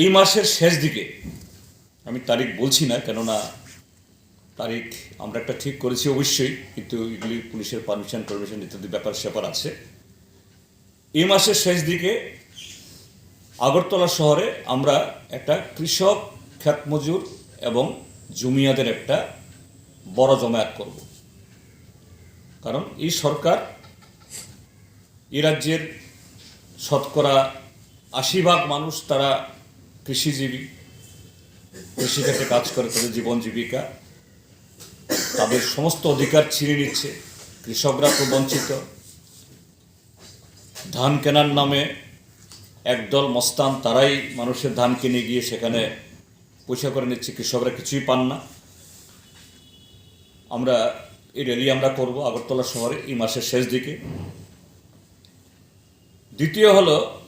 এই মাসের শেষ দিকে, আমি তারিখ বলছি না, কেননা তারিখ আমরা একটা ঠিক করেছি অবশ্যই, কিন্তু এগুলি পুলিশের পারমিশন পারমিশন ইত্যাদি ব্যাপার স্যাপার আছে। এই মাসের শেষ দিকে আগরতলা শহরে আমরা একটা কৃষক খ্যাত মজুর এবং জমিয়াদের একটা বড় জমায়েত করব। কারণ এই সরকার এ রাজ্যের শতকরা আশি ভাগ মানুষ তারা কৃষিজীবী কৃষিক্ষেত্রে কাজ করে তাদের জীবন জীবিকা, তাদের সমস্ত অধিকার ছিনিয়ে নিচ্ছে। কৃষকরা তো বঞ্চিত ধান কেনার নামে একদল মস্তান, তারাই মানুষের ধান কিনে গিয়ে সেখানে পয়সা করে নিচ্ছে। কৃষকরা কিছুই পান না। আমরা এই র্যালি আমরা করব আগরতলা শহরে এই মাসের শেষ দিকে। দ্বিতীয় হলো,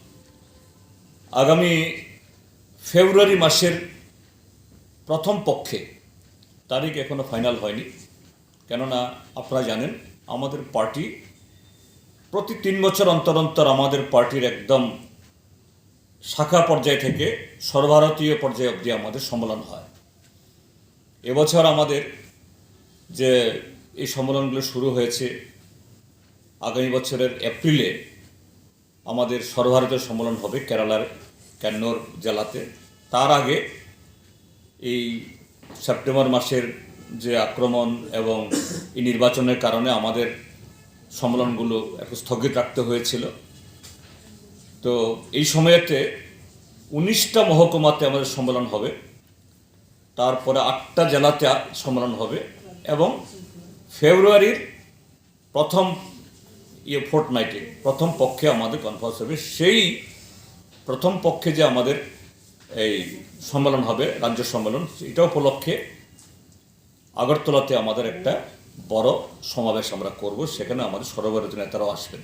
আগামী ফেব্রুয়ারি মাসের প্রথম পক্ষে তারিখ এখনও ফাইনাল হয়নি। কেননা আপনারা জানেন, আমাদের পার্টি প্রতি তিন বছর অন্তর অন্তর আমাদের পার্টির একদম শাখা পর্যায় থেকে সর্বভারতীয় পর্যায়ে অবধি আমাদের সম্মেলন হয়। এবছর আমাদের যে এই সম্মেলনগুলো শুরু হয়েছে, আগামী বছরের এপ্রিলে আমাদের সর্বভারতীয় সম্মেলন হবে কেরালার ক্যান্নোর জেলাতে তার আগে এই সেপ্টেম্বর মাসের যে আক্রমণ এবং এই নির্বাচনের কারণে আমাদের সম্মেলনগুলো একটু স্থগিত রাখতে হয়েছিল তো এই সময়েতে উনিশটা মহকুমাতে আমাদের সম্মেলন হবে তারপরে আটটা জেলাতে সম্মেলন হবে এবং ফেব্রুয়ারির প্রথম ইয়ে ফোর্ট নাইটে প্রথম পক্ষে আমাদের কনফারেন্স হবে সেই প্রথম পক্ষে যে আমাদের এই সম্মেলন হবে, রাজ্য সম্মেলন, এটা উপলক্ষে আগরতলাতে আমাদের একটা বড় সমাবেশ আমরা করব, সেখানে আমাদের সর্বভারতীয় নেতারাও আসবেন।